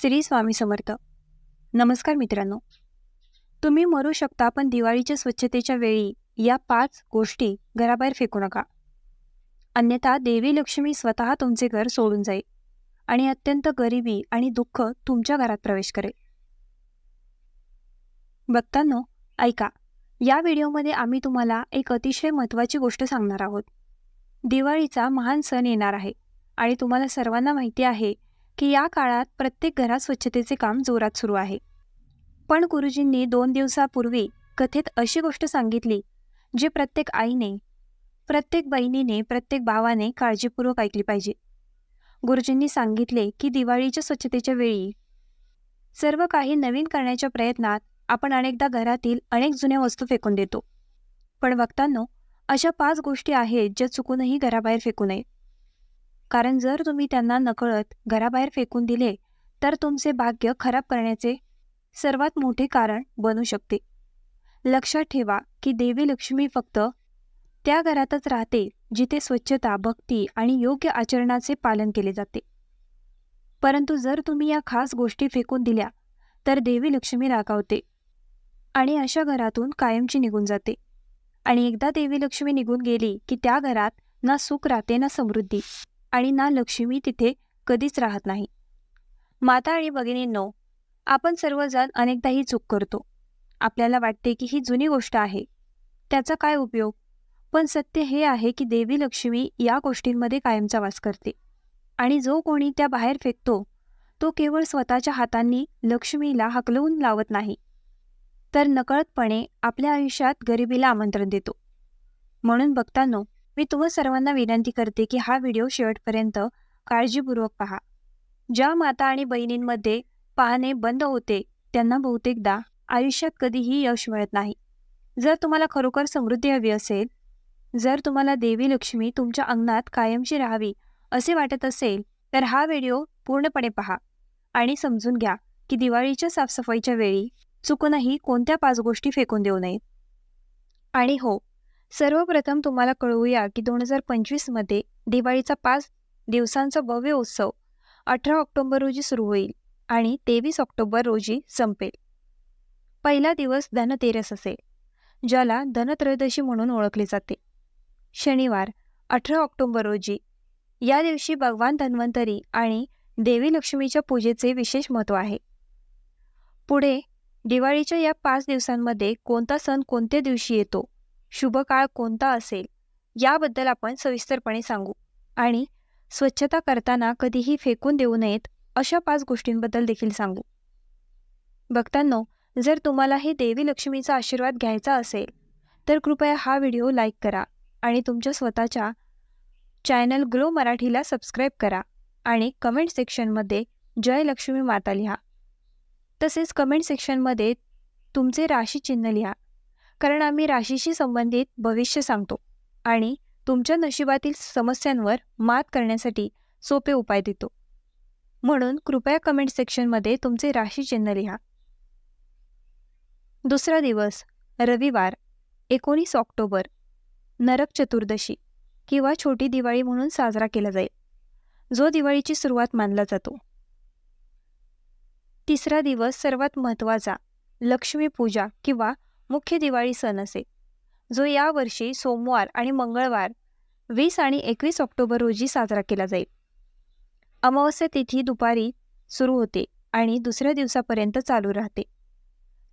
श्री स्वामी समर्थ. नमस्कार मित्रांनो. तुम्ही मरू शकता पण दिवाळीच्या स्वच्छतेच्या वेळी या पाच गोष्टी घराबाहेर फेकू नका. अन्यथा देवी लक्ष्मी स्वतः तुमचे घर सोडून जाईल आणि अत्यंत गरिबी आणि दुःख तुमच्या घरात प्रवेश करेल. बघतांनो ऐका. या व्हिडिओमध्ये आम्ही तुम्हाला एक अतिशय महत्त्वाची गोष्ट सांगणार आहोत. दिवाळीचा महान सण येणार आहे आणि तुम्हाला सर्वांना माहिती आहे की या काळात प्रत्येक घरात स्वच्छतेचे काम जोरात सुरू आहे. पण गुरुजींनी दोन दिवसापूर्वी कथेत अशी गोष्ट सांगितली जी प्रत्येक आईने प्रत्येक बहिणीने प्रत्येक भावाने काळजीपूर्वक ऐकली पाहिजे. गुरुजींनी सांगितले की दिवाळीच्या स्वच्छतेच्या वेळी सर्व काही नवीन करण्याच्या प्रयत्नात आपण अनेकदा घरातील अनेक जुन्या वस्तू फेकून देतो. पण वक्तांनो अशा पाच गोष्टी आहेत ज्या चुकूनही घराबाहेर फेकू नये. कारण जर तुम्ही त्यांना नकळत घराबाहेर फेकून दिले तर तुमचे भाग्य खराब करण्याचे सर्वात मोठे कारण बनू शकते. लक्षात ठेवा की देवी लक्ष्मी फक्त त्या घरातच राहते जिथे स्वच्छता भक्ती आणि योग्य आचरणाचे पालन केले जाते. परंतु जर तुम्ही या खास गोष्टी फेकून दिल्या तर देवी लक्ष्मी रागावते आणि अशा घरातून कायमची निघून जाते. आणि एकदा देवी लक्ष्मी निघून गेली की त्या घरात ना सुख राहते ना समृद्धी. आणि ना लक्ष्मी तिथे कधीच राहत नाही. माता आणि भगिनींनो आपण सर्वजण अनेकदा ही चूक करतो. आपल्याला वाटते की ही जुनी गोष्ट आहे. त्याचा काय उपयोग? पण सत्य हे आहे की देवी लक्ष्मी या गोष्टींमध्ये कायमचा वास करते. आणि जो कोणी त्या बाहेर फेकतो तो केवळ स्वतःच्या हातांनी लक्ष्मीला हकलवून लावत नाही. तर नकळतपणे आपल्या आयुष्यात गरिबीला आमंत्रण देतो. म्हणून बघतानो मी तुम्हा सर्वांना विनंती करते की हा व्हिडिओ शेवटपर्यंत काळजीपूर्वक पहा. ज्या माता आणि बहिणींमध्ये पाहणे बंद होते त्यांना बहुतेकदा आयुष्यात कधीही यश मिळत नाही. जर तुम्हाला खरोखर समृद्धी हवी असेल जर तुम्हाला देवी लक्ष्मी तुमच्या अंगणात कायमची राहावी असे वाटत असेल तर हा व्हिडिओ पूर्णपणे पहा आणि समजून घ्या की दिवाळीच्या साफसफाईच्या वेळी चुकूनही कोणत्या पाच गोष्टी फेकून देऊ नयेत. आणि हो सर्वप्रथम तुम्हाला कळवूया की दोन हजार पंचवीसमध्ये दिवाळीचा पाच दिवसांचा भव्य उत्सव अठरा ऑक्टोबर रोजी सुरू होईल आणि तेवीस ऑक्टोबर रोजी संपेल. पहिला दिवस धनतेरस असेल ज्याला धनत्रयोदशी म्हणून ओळखले जाते. शनिवार अठरा ऑक्टोबर रोजी. या दिवशी भगवान धन्वंतरी आणि देवी लक्ष्मीच्या पूजेचे विशेष महत्त्व आहे. पुढे दिवाळीच्या या पाच दिवसांमध्ये कोणता सण कोणत्या दिवशी येतो? शुभ काळ कोणता असेल याबद्दल आपण सविस्तरपणे सांगू. आणि स्वच्छता करताना कधीही फेकून देऊ नयेत अशा पाच गोष्टींबद्दल देखील सांगू. बघतांनो जर तुम्हाला हे देवी लक्ष्मीचा आशीर्वाद घ्यायचा असेल तर कृपया हा व्हिडिओ लाईक करा आणि तुमच्या स्वतःच्या चॅनल ग्लो मराठीला सबस्क्राईब करा आणि कमेंट सेक्शनमध्ये जय लक्ष्मी माता लिहा. तसेच कमेंट सेक्शनमध्ये तुमचे राशी चिन्ह लिहा. कारण आम्ही राशीशी संबंधित भविष्य सांगतो आणि तुमच्या नशिबातील समस्यांवर मात करण्यासाठी सोपे उपाय देतो. म्हणून कृपया कमेंट सेक्शनमध्ये तुमचे राशी चिन्ह लिहा. दुसरा दिवस रविवार एकोणीस ऑक्टोबर नरक चतुर्दशी किंवा छोटी दिवाळी म्हणून साजरा केला जाईल. जो दिवाळीची सुरुवात मानला जातो. तिसरा दिवस सर्वात महत्त्वाचा लक्ष्मीपूजा किंवा मुख्य दिवाळी सण असे. जो यावर्षी सोमवार आणि मंगळवार वीस आणि एकवीस ऑक्टोबर रोजी साजरा केला जाईल. अमावस्या तिथी दुपारी सुरू होते आणि दुसऱ्या दिवसापर्यंत चालू राहते.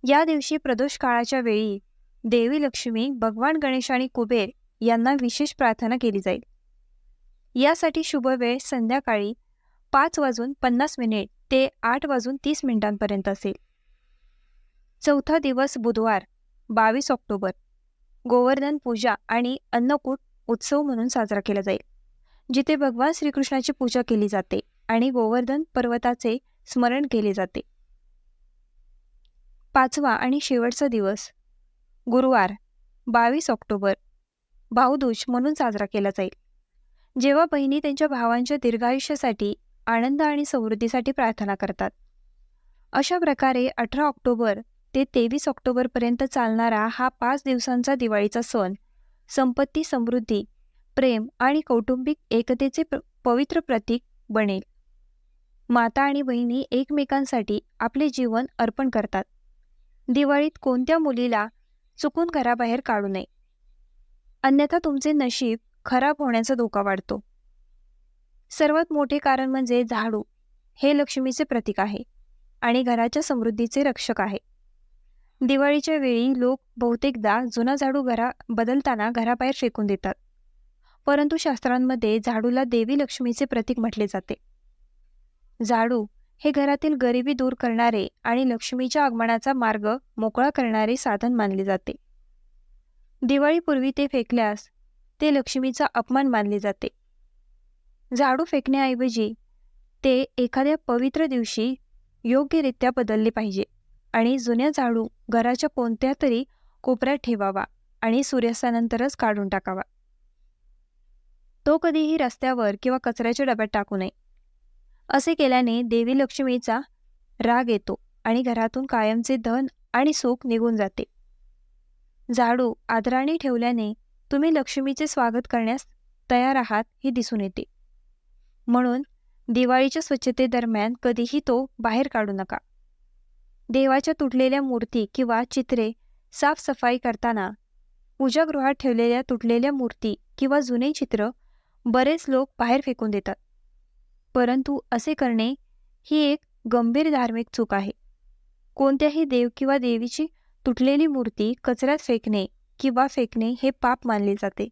या दिवशी प्रदोष काळाच्या वेळी देवी लक्ष्मी भगवान गणेश आणि कुबेर यांना विशेष प्रार्थना केली जाईल. यासाठी शुभ वेळ संध्याकाळी पाच वाजून पन्नास मिनिट ते आठ वाजून तीस मिनिटांपर्यंत असेल. चौथा दिवस बुधवार बावीस ऑक्टोबर गोवर्धन पूजा आणि अन्नकूट उत्सव म्हणून साजरा केला जाईल. जिथे भगवान श्रीकृष्णाची पूजा केली जाते आणि गोवर्धन पर्वताचे स्मरण केले जाते. पाचवा आणि शेवटचा दिवस गुरुवार बावीस ऑक्टोबर भाऊदूज म्हणून साजरा केला जाईल. जेव्हा बहिणी त्यांच्या भावांच्या दीर्घायुष्यासाठी आनंद आणि समृद्धीसाठी प्रार्थना करतात. अशा प्रकारे अठरा ऑक्टोबर ते तेवीस ऑक्टोबरपर्यंत चालणारा हा पाच दिवसांचा दिवाळीचा सण. संपत्ती समृद्धी प्रेम आणि कौटुंबिक एकतेचे प्र पवित्र प्रतीक बनेल. माता आणि बहिणी एकमेकांसाठी आपले जीवन अर्पण करतात. दिवाळीत कोणत्या मुलीला चुकून घराबाहेर काढू नये? अन्यथा तुमचे नशीब खराब होण्याचा धोका वाढतो. सर्वात मोठे कारण म्हणजे झाडू हे लक्ष्मीचे प्रतीक आहे आणि घराच्या समृद्धीचे रक्षक आहे. दिवाळीच्या वेळी लोक बहुतेकदा जुना झाडू घरा बदलताना घराबाहेर फेकून देतात. परंतु शास्त्रांमध्ये झाडूला देवी लक्ष्मीचे प्रतीक म्हटले जाते. झाडू हे घरातील गरिबी दूर करणारे आणि लक्ष्मीच्या आगमनाचा मार्ग मोकळा करणारे साधन मानले जाते. दिवाळीपूर्वी ते फेकल्यास ते लक्ष्मीचा अपमान मानले जाते. झाडू फेकण्याऐवजी ते एखाद्या पवित्र दिवशी योग्यरित्या बदलले पाहिजे. आणि जुन्या झाडू घराच्या कोणत्या तरी कोपऱ्यात ठेवावा आणि सूर्यास्तानंतरच काढून टाकावा. तो कधीही रस्त्यावर किंवा कचऱ्याच्या डब्यात टाकू नये. असे केल्याने देवी लक्ष्मीचा राग येतो आणि घरातून कायमचे धन आणि सुख निघून जाते. झाडू आदराने ठेवल्याने तुम्ही लक्ष्मीचे स्वागत करण्यास तयार आहात हे दिसून येते. म्हणून दिवाळीच्या स्वच्छतेदरम्यान कधीही तो बाहेर काढू नका. देवाच्या तुटलेल्या मूर्ती किंवा चित्रे साफसफाई करताना पूजागृहात ठेवलेल्या तुटलेल्या मूर्ती किंवा जुने चित्र बरेच लोक बाहेर फेकून देतात. परंतु असे करणे ही एक गंभीर धार्मिक चूक आहे. कोणत्याही देव किंवा देवीची तुटलेली मूर्ती कचऱ्यात फेकणे किंवा फेकणे हे पाप मानले जाते.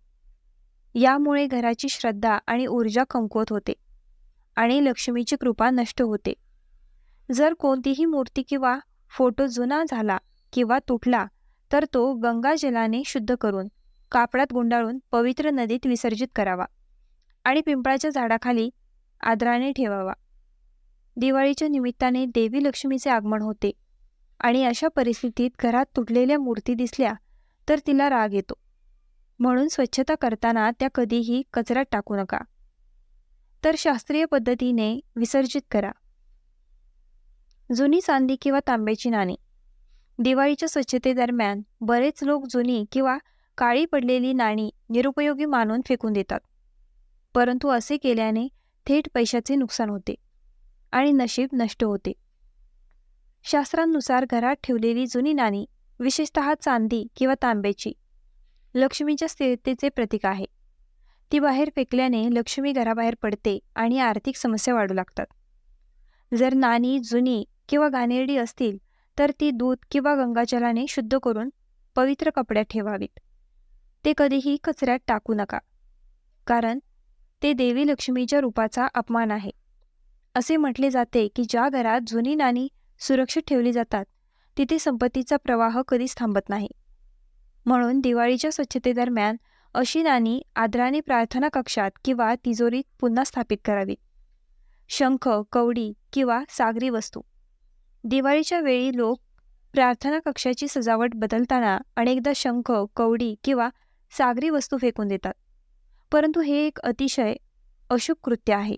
यामुळे घराची श्रद्धा आणि ऊर्जा कमकुवत होते आणि लक्ष्मीची कृपा नष्ट होते. जर कोणतीही मूर्ती किंवा फोटो जुना झाला किंवा तुटला तर तो गंगाजलाने शुद्ध करून कापडात गुंडाळून पवित्र नदीत विसर्जित करावा आणि पिंपळाच्या झाडाखाली आदराने ठेवावा. दिवाळीच्या निमित्ताने देवी लक्ष्मीचे आगमन होते आणि अशा परिस्थितीत घरात तुटलेल्या मूर्ती दिसल्या तर तिला राग येतो. म्हणून स्वच्छता करताना त्या कधीही कचऱ्यात टाकू नका. तर शास्त्रीय पद्धतीने विसर्जित करा. जुनी चांदी किंवा तांब्याची नाणी. दिवाळीच्या स्वच्छतेदरम्यान बरेच लोक जुनी किंवा काळी पडलेली नाणी निरुपयोगी मानून फेकून देतात. परंतु असे केल्याने थेट पैशाचे नुकसान होते आणि नशीब नष्ट होते. शास्त्रांनुसार घरात ठेवलेली जुनी नाणी विशेषतः चांदी किंवा तांब्याची लक्ष्मीच्या स्थिरतेचे प्रतीक आहे. ती बाहेर फेकल्याने लक्ष्मी घराबाहेर पडते आणि आर्थिक समस्या वाढू लागतात. जर नाणी जुनी किंवा घाणेरडी असतील तर ती दूध किंवा गंगाजलाने शुद्ध करून पवित्र कपड्यात ठेवावीत. ते कधीही कचऱ्यात टाकू नका. कारण ते देवी लक्ष्मीच्या रूपाचा अपमान आहे. असे म्हटले जाते की ज्या घरात जुनी नाणी सुरक्षित ठेवली जातात तिथे संपत्तीचा प्रवाह कधीच थांबत नाही. म्हणून दिवाळीच्या स्वच्छतेदरम्यान अशी नाणी आदराने प्रार्थना कक्षात किंवा तिजोरीत पुन्हा स्थापित करावीत. शंख कवडी किंवा सागरी वस्तू. दिवाळीच्या वेळी लोक प्रार्थना कक्षाची सजावट बदलताना अनेकदा शंख कवडी किंवा सागरी वस्तू फेकून देतात. परंतु हे एक अतिशय अशुभ कृत्य आहे.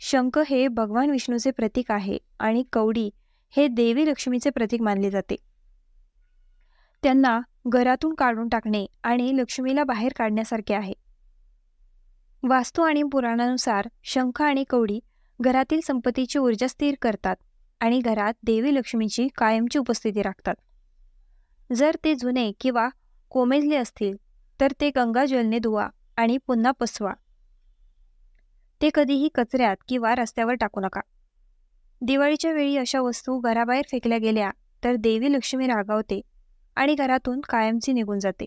शंख हे भगवान विष्णूचे प्रतीक आहे आणि कवडी हे देवी लक्ष्मीचे प्रतीक मानले जाते. त्यांना घरातून काढून टाकणे आणि लक्ष्मीला बाहेर काढण्यासारखे आहे. वास्तू आणि पुराणानुसार शंख आणि कवडी घरातील संपत्तीची ऊर्जा स्थिर करतात. आणि घरात देवी लक्ष्मीची कायमची उपस्थिती राखतात. जर ते जुने किंवा कोमेजले असतील तर ते गंगाजलने धुवा आणि पुन्हा पसवा. ते कधीही कचऱ्यात किंवा रस्त्यावर टाकू नका. दिवाळीच्या वेळी अशा वस्तू घराबाहेर फेकल्या गेल्या तर देवी लक्ष्मी रागावते आणि घरातून कायमची निघून जाते.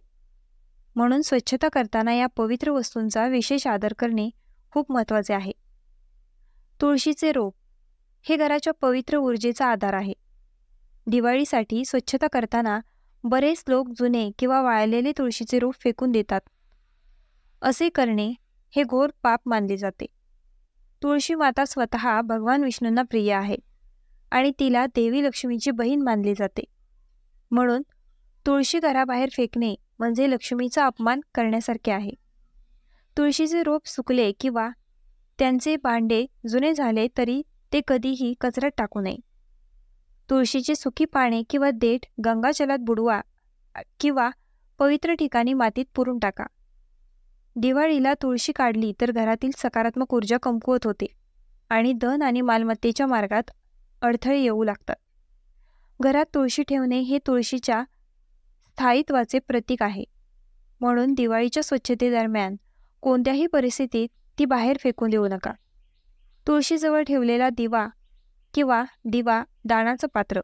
म्हणून स्वच्छता करताना या पवित्र वस्तूंचा विशेष आदर करणे खूप महत्त्वाचे आहे. तुळशीचे रोप हे घराच्या पवित्र ऊर्जेचा आधार आहे. दिवाळीसाठी स्वच्छता करताना बरेच लोक जुने किंवा वाळलेले तुळशीचे रोप फेकून देतात. असे करणे हे घोर पाप मानले जाते. तुळशी माता स्वतः भगवान विष्णूंना प्रिय आहे आणि तिला देवी लक्ष्मीची बहीण मानली जाते. म्हणून तुळशी घराबाहेर फेकणे म्हणजे लक्ष्मीचा अपमान करण्यासारखे आहे. तुळशीचे रोप सुकले किंवा त्यांचे भांडे जुने झाले तरी ते कधीही कचऱ्यात टाकू नये. तुळशीची सुकी पाने किंवा देठ गंगाजलात बुडवा किंवा पवित्र ठिकाणी मातीत पुरून टाका. दिवाळीला तुळशी काढली तर घरातील सकारात्मक ऊर्जा कमकुवत होते आणि धन आणि मालमत्तेच्या मार्गात अडथळे येऊ लागतात. घरात तुळशी ठेवणे हे तुळशीच्या स्थायित्वाचे प्रतीक आहे. म्हणून दिवाळीच्या स्वच्छतेदरम्यान कोणत्याही परिस्थितीत ती बाहेर फेकून देऊ नका. तुळशीजवळ ठेवलेला दिवा किंवा दिवा दानाचं पात्र.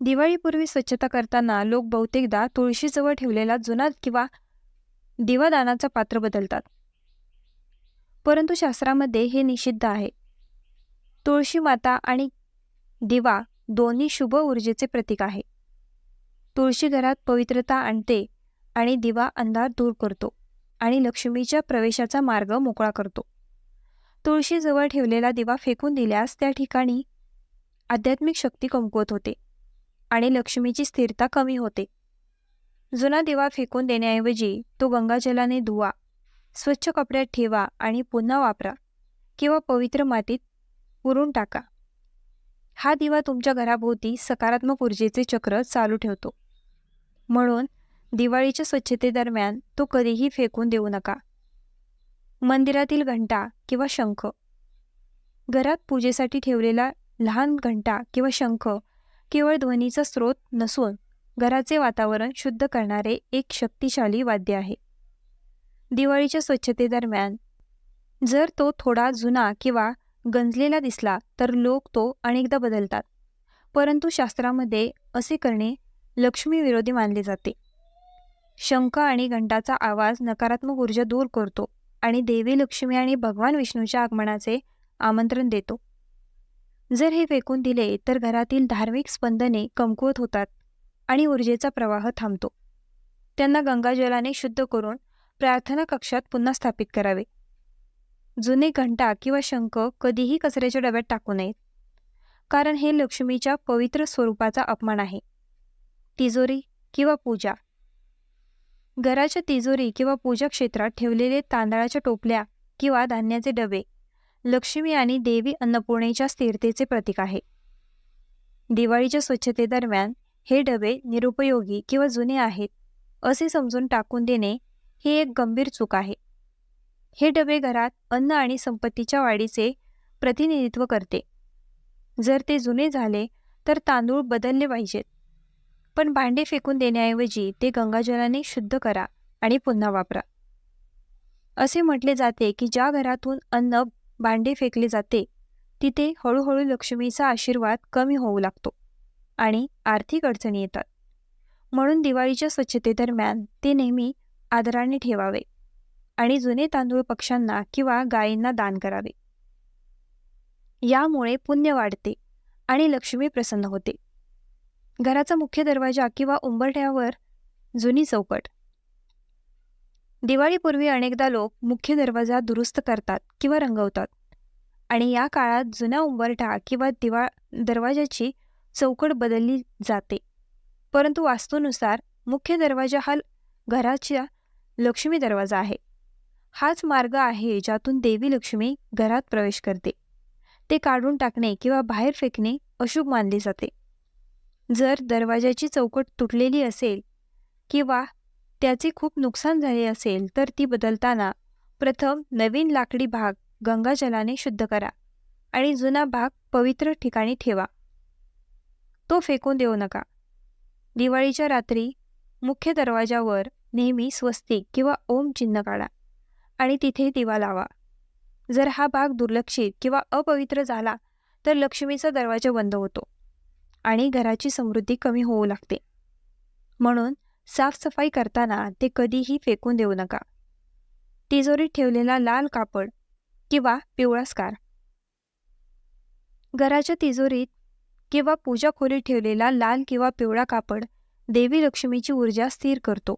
दिवाळीपूर्वी स्वच्छता करताना लोक बहुतेकदा तुळशीजवळ ठेवलेला जुना किंवा दिवादानाचं पात्र बदलतात. परंतु शास्त्रामध्ये हे निषिद्ध आहे. तुळशी माता आणि दिवा दोन्ही शुभ ऊर्जेचे प्रतीक आहे. तुळशी घरात पवित्रता आणते आणि दिवा अंधार दूर करतो आणि लक्ष्मीच्या प्रवेशाचा मार्ग मोकळा करतो. तुळशीजवळ ठेवलेला दिवा फेकून दिल्यास त्या ठिकाणी आध्यात्मिक शक्ती कमकुवत होते आणि लक्ष्मीची स्थिरता कमी होते. जुना दिवा फेकून देण्याऐवजी तो गंगाजलाने धुवा स्वच्छ कपड्यात ठेवा आणि पुन्हा वापरा किंवा पवित्र मातीत पुरून टाका. हा दिवा तुमच्या घराभोवती सकारात्मक ऊर्जेचे चक्र चालू ठेवतो. म्हणून दिवाळीच्या स्वच्छतेदरम्यान तो कधीही फेकून देऊ नका. मंदिरातील घंटा किंवा शंख. घरात पूजेसाठी ठेवलेला लहान घंटा किंवा शंख केवळ ध्वनीचा स्रोत नसून घराचे वातावरण शुद्ध करणारे एक शक्तिशाली वाद्य आहे. दिवाळीच्या स्वच्छतेदरम्यान जर तो थोडा जुना किंवा गंजलेला दिसला तर लोक तो अनेकदा बदलतात परंतु शास्त्रामध्ये असे करणे लक्ष्मीविरोधी मानले जाते. शंख आणि घंटाचा आवाज नकारात्मक ऊर्जा दूर करतो. आणि देवी लक्ष्मी आणि भगवान विष्णूच्या आगमनाचे आमंत्रण देतो. जर हे फेकून दिले तर घरातील धार्मिक स्पंदने कमकुवत होतात आणि ऊर्जेचा प्रवाह थांबतो. त्यांना गंगाजलाने शुद्ध करून प्रार्थना कक्षात पुन्हा स्थापित करावे. जुने घंटा किंवा शंख कधीही कचऱ्याच्या डब्यात टाकू नयेत. कारण हे लक्ष्मीच्या पवित्र स्वरूपाचा अपमान आहे. तिजोरी किंवा पूजा घराच्या तिजोरी किंवा पूजा क्षेत्रात ठेवलेले तांदळाच्या टोपल्या किंवा धान्याचे डबे लक्ष्मी आणि देवी अन्नपूर्णेच्या स्थिरतेचे प्रतीक आहे. दिवाळीच्या स्वच्छतेदरम्यान हे डबे निरुपयोगी किंवा जुने आहेत असे समजून टाकून देणे ही एक गंभीर चूक आहे. हे डबे घरात अन्न आणि संपत्तीच्या वाढीचे प्रतिनिधित्व करते. जर ते जुने झाले तर तांदूळ बदलले पाहिजेत. पण भांडे फेकून देण्याऐवजी ते गंगाजलाने शुद्ध करा आणि पुन्हा वापरा. असे म्हटले जाते की ज्या घरातून अन्न भांडे फेकले जाते तिथे हळूहळू लक्ष्मीचा आशीर्वाद कमी होऊ लागतो आणि आर्थिक अडचणी येतात. म्हणून दिवाळीच्या स्वच्छतेदरम्यान ते नेहमी आदराने ठेवावे आणि जुने तांदूळ पक्ष्यांना किंवा गायींना दान करावे. यामुळे पुण्य वाढते आणि लक्ष्मी प्रसन्न होते. घराचा मुख्य दरवाजा किंवा उंबरठ्यावर जुनी चौकट. दिवाळीपूर्वी अनेकदा लोक मुख्य दरवाजा दुरुस्त करतात किंवा रंगवतात आणि या काळात जुना उंबरठा किंवा दिवा दरवाजाची चौकट बदलली जाते. परंतु वास्तूनुसार मुख्य दरवाजा हा घराच्या लक्ष्मी दरवाजा आहे. हाच मार्ग आहे ज्यातून देवी लक्ष्मी घरात प्रवेश करते. ते काढून टाकणे किंवा बाहेर फेकणे अशुभ मानले जाते. जर दरवाजाची चौकट तुटलेली असेल किंवा त्याचे खूप नुकसान झाले असेल तर ती बदलताना प्रथम नवीन लाकडी भाग गंगाजलाने शुद्ध करा आणि जुना भाग पवित्र ठिकाणी ठेवा. तो फेकून देऊ नका. दिवाळीच्या रात्री मुख्य दरवाजावर नेहमी स्वस्तिक किंवा ओम चिन्ह काढा आणि तिथे दिवा लावा. जर हा भाग दुर्लक्षित किंवा अपवित्र झाला तर लक्ष्मीचा दरवाजा बंद होतो. आणि घराची समृद्धी कमी होऊ लागते. म्हणून साफसफाई करताना ते कधीही फेकून देऊ नका. तिजोरीत ठेवलेला लाल कापड किंवा पिवळा स्कार घराच्या तिजोरीत किंवा पूजा खोलीत ठेवलेला लाल किंवा पिवळा कापड देवी लक्ष्मीची ऊर्जा स्थिर करतो.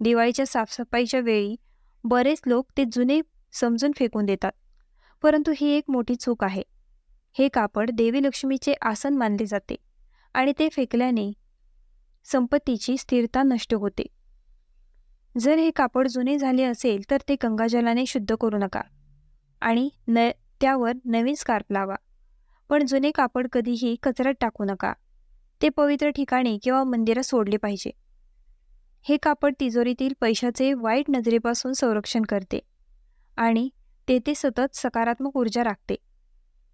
दिवाळीच्या साफसफाईच्या वेळी बरेच लोक ते जुने समजून फेकून देतात. परंतु ही एक मोठी चूक आहे. हे कापड देवी लक्ष्मीचे आसन मानले जाते आणि ते फेकल्याने संपत्तीची स्थिरता नष्ट होते. जर हे कापड जुने झाले असेल तर ते गंगाजलाने शुद्ध करू नका आणि न त्यावर नवीन स्कार्प लावा. पण जुने कापड कधीही कचऱ्यात टाकू नका. ते पवित्र ठिकाणी किंवा मंदिरात सोडले पाहिजे. हे कापड तिजोरीतील पैशाचे वाईट नजरेपासून संरक्षण करते आणि तेथे सतत सकारात्मक ऊर्जा राखते.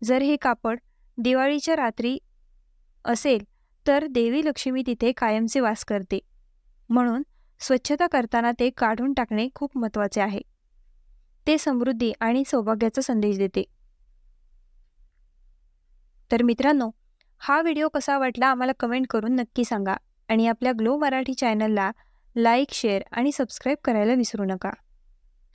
जर हे कापड दिवाळीच्या रात्री असेल तर देवी लक्ष्मी तिथे कायमचे वास करते. म्हणून स्वच्छता करताना ते काढून टाकणे खूप महत्त्वाचे आहे. ते समृद्धी आणि सौभाग्याचा संदेश देते. तर मित्रांनो हा व्हिडिओ कसा वाटला आम्हाला कमेंट करून नक्की सांगा आणि आपल्या ग्लो मराठी चॅनलला लाईक शेअर आणि सबस्क्राईब करायला विसरू नका.